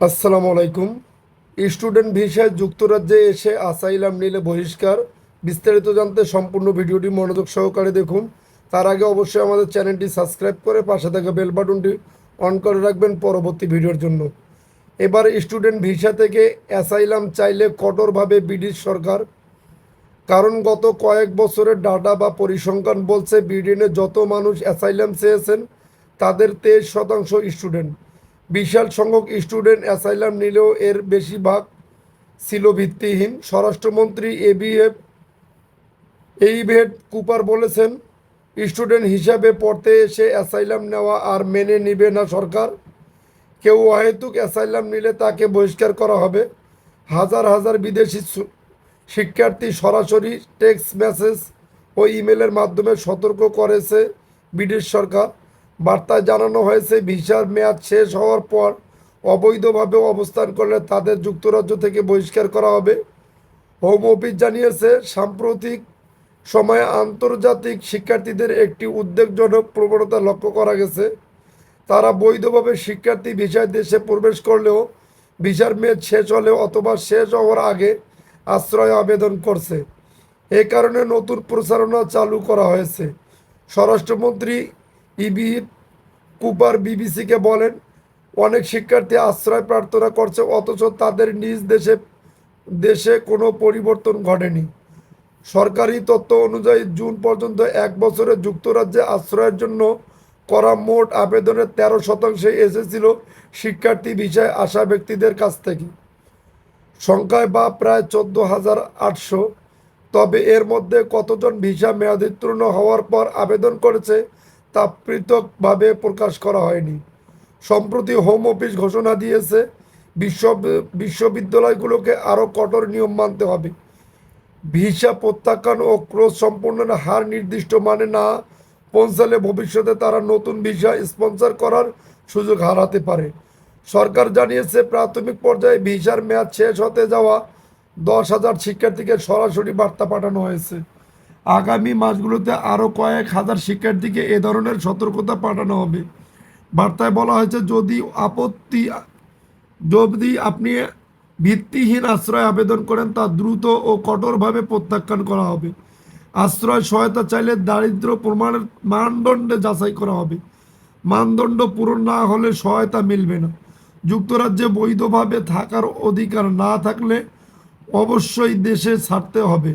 আসসালামু আলাইকুম। স্টুডেন্ট ভিসায় যুক্তরাজ্যে এসে আসাইলাম নিলে বহিষ্কার। বিস্তারিত জানতে সম্পূর্ণ ভিডিওটি মনোযোগ সহকারে দেখুন। তার আগে অবশ্যই আমাদের চ্যানেলটি সাবস্ক্রাইব করে পাশে থাকা বেল বাটনটি অন করে রাখবেন পরবর্তী ভিডিওর জন্য। এবার স্টুডেন্ট ভিসা থেকে অ্যাসাইলাম চাইলে কঠোরভাবে ব্রিটিশ সরকার, কারণ গত কয়েক বছরের ডাটা বা পরিসংখ্যান বলছে ব্রিটেনে যত মানুষ অ্যাসাইলাম চেয়েছেন, তাদের তেইশ শতাংশ স্টুডেন্ট। বিশাল সংখ্যক স্টুডেন্ট অ্যাসাইলাম নিলেও এর বেশিরভাগ ছিল ভিত্তিহীন। স্বরাষ্ট্রমন্ত্রী এবিএফ এইভেট কুপার বলেছেন, স্টুডেন্ট হিসাবে পড়তে এসে অ্যাসাইলাম নেওয়া আর মেনে নিবে না সরকার। কেউ অহেতুক অ্যাসাইলাম নিলে তাকে বহিষ্কার করা হবে। হাজার হাজার বিদেশি শিক্ষার্থী সরাসরি টেক্সট মেসেজ ও ইমেলের মাধ্যমে সতর্ক করেছে ব্রিটিশ সরকার। বার্তায় জানানো হয়েছে, ভিসার মেয়াদ শেষ হওয়ার পর অবৈধভাবে অবস্থান করলে তাদের যুক্তরাজ্য থেকে বহিষ্কার করা হবে। হোম অফিস জানিয়েছে, সাম্প্রতিক সময়ে আন্তর্জাতিক শিক্ষার্থীদের একটি উদ্বেগজনক প্রবণতা লক্ষ্য করা গেছে। তারা বৈধভাবে শিক্ষার্থী ভিসায় দেশে প্রবেশ করলেও ভিসার মেয়াদ শেষ হলেও অথবা শেষ হওয়ার আগে আশ্রয় আবেদন করছে। এ কারণে নতুন প্রচারণা চালু করা হয়েছে। স্বরাষ্ট্রমন্ত্রী ইবি কুপার বিবিসিকে বলেন, অনেক শিক্ষার্থী আশ্রয় প্রার্থনা করছে, অথচ তাদের নিজ দেশে দেশে কোনো পরিবর্তন ঘটেনি। সরকারি তথ্য অনুযায়ী জুন পর্যন্ত এক বছরে যুক্তরাজ্যে আশ্রয়ের জন্য করা মোট আবেদনের তেরো শতাংশে এসেছিল শিক্ষার্থী বিষয়ে আসা ব্যক্তিদের কাছ থেকে। সংখ্যায় বা প্রায় চোদ্দ হাজার আটশো। তবে এর মধ্যে কতজন ভিসা মেয়াদোত্তীর্ণ হওয়ার পর আবেদন করেছে তা পৃথকভাবে প্রকাশ করা হয়নি। সম্প্রতি হোম অফিস ঘোষণা দিয়েছে, বিশ্ব, বিশ্ববিদ্যালয়গুলোকে আরও কঠোর নিয়ম মানতে হবে। ভিসা প্রত্যাখ্যান ও ক্রোজ সম্পূর্ণের হার নির্দিষ্ট মানে না পৌঁছালে ভবিষ্যতে তারা নতুন ভিসা স্পন্সর করার সুযোগ হারাতে পারে। সরকার জানিয়েছে, প্রাথমিক পর্যায়ে ভিসার মেয়াদ শেষ হতে যাওয়া দশ হাজার শিক্ষার্থীকে সরাসরি বার্তা পাঠানো হয়েছে। আগামী মাসগুলোতে আরও কয়েক হাজার শিক্ষার্থীকে এ ধরনের সতর্কতা পাঠানো হবে। বার্তায় বলা হয়েছে, যদি আপত্তি, যদি আপনি ভিত্তিহীন আশ্রয় আবেদন করেন, তা দ্রুত ও কঠোরভাবে প্রত্যাখ্যান করা হবে। আশ্রয় সহায়তা চাইলে দারিদ্র প্রমাণের মানদণ্ডে যাচাই করা হবে। মানদণ্ড পূরণ না হলে সহায়তা মিলবে না। যুক্তরাজ্যে বৈধভাবে থাকার অধিকার না থাকলে অবশ্যই দেশে ছাড়তে হবে।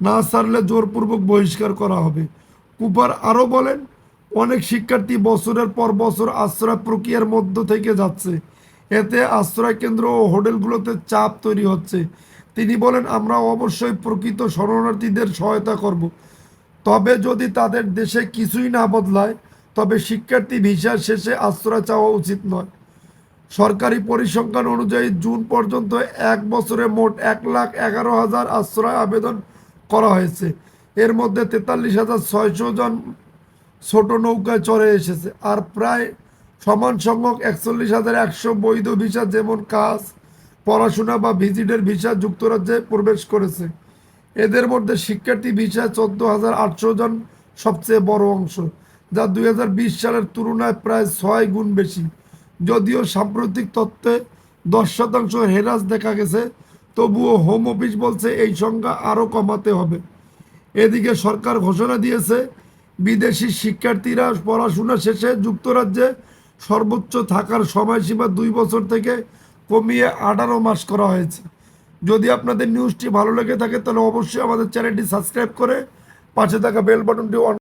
না ছাড়লে জোরপূর্বক বহিষ্কার করা হবে। কুপার আরও বলেন, অনেক শিক্ষার্থী বছরের পর বছর আশ্রয় প্রক্রিয়ার মধ্য থেকে যাচ্ছে। এতে আশ্রয় কেন্দ্র ও হোটেলগুলোতে চাপ তৈরি হচ্ছে। তিনি বলেন, আমরা অবশ্যই প্রকৃত শরণার্থীদের সহায়তা করব। তবে যদি তাদের দেশে কিছুই না বদলায়, তবে শিক্ষার্থী ভিসা শেষে আশ্রয় চাওয়া উচিত নয়। সরকারি পরিসংখ্যান অনুযায়ী জুন পর্যন্ত এক বছরে মোট এক লাখ এগারো হাজার আশ্রয় আবেদন করা হয়েছে। এর মধ্যে তেতাল্লিশ হাজার ছয়শো জন ছোট নৌকায় চড়ে এসেছে। আর প্রায় সমান সংখ্যক একচল্লিশ হাজার একশো বৈধ ভিসা যেমন কাজ, পড়াশোনা বা ভিজিটের ভিসা যুক্তরাজ্যে প্রবেশ করেছে। এদের মধ্যে শিক্ষার্থী ভিসা চোদ্দ হাজার আটশো জন সবচেয়ে বড় অংশ, যা দুই হাজার বিশ সালের তুলনায় প্রায় ছয় গুণ বেশি। যদিও সাম্প্রতিক তত্ত্বে দশ শতাংশ হেরাস দেখা গেছে তবুও হোম অফিস বলছে এই সংখ্যা আরও কমাতে হবে। এদিকে সরকার ঘোষণা দিয়েছে, বিদেশি শিক্ষার্থীরা পড়াশোনা শেষে যুক্তরাজ্যে সর্বোচ্চ থাকার সময়সীমা দুই বছর থেকে কমিয়ে আঠারো মাস করা হয়েছে। যদি আপনাদের নিউজটি ভালো লেগে থাকে, তাহলে অবশ্যই আমাদের চ্যানেলটি সাবস্ক্রাইব করে পাশে থাকা বেল বাটনটি অন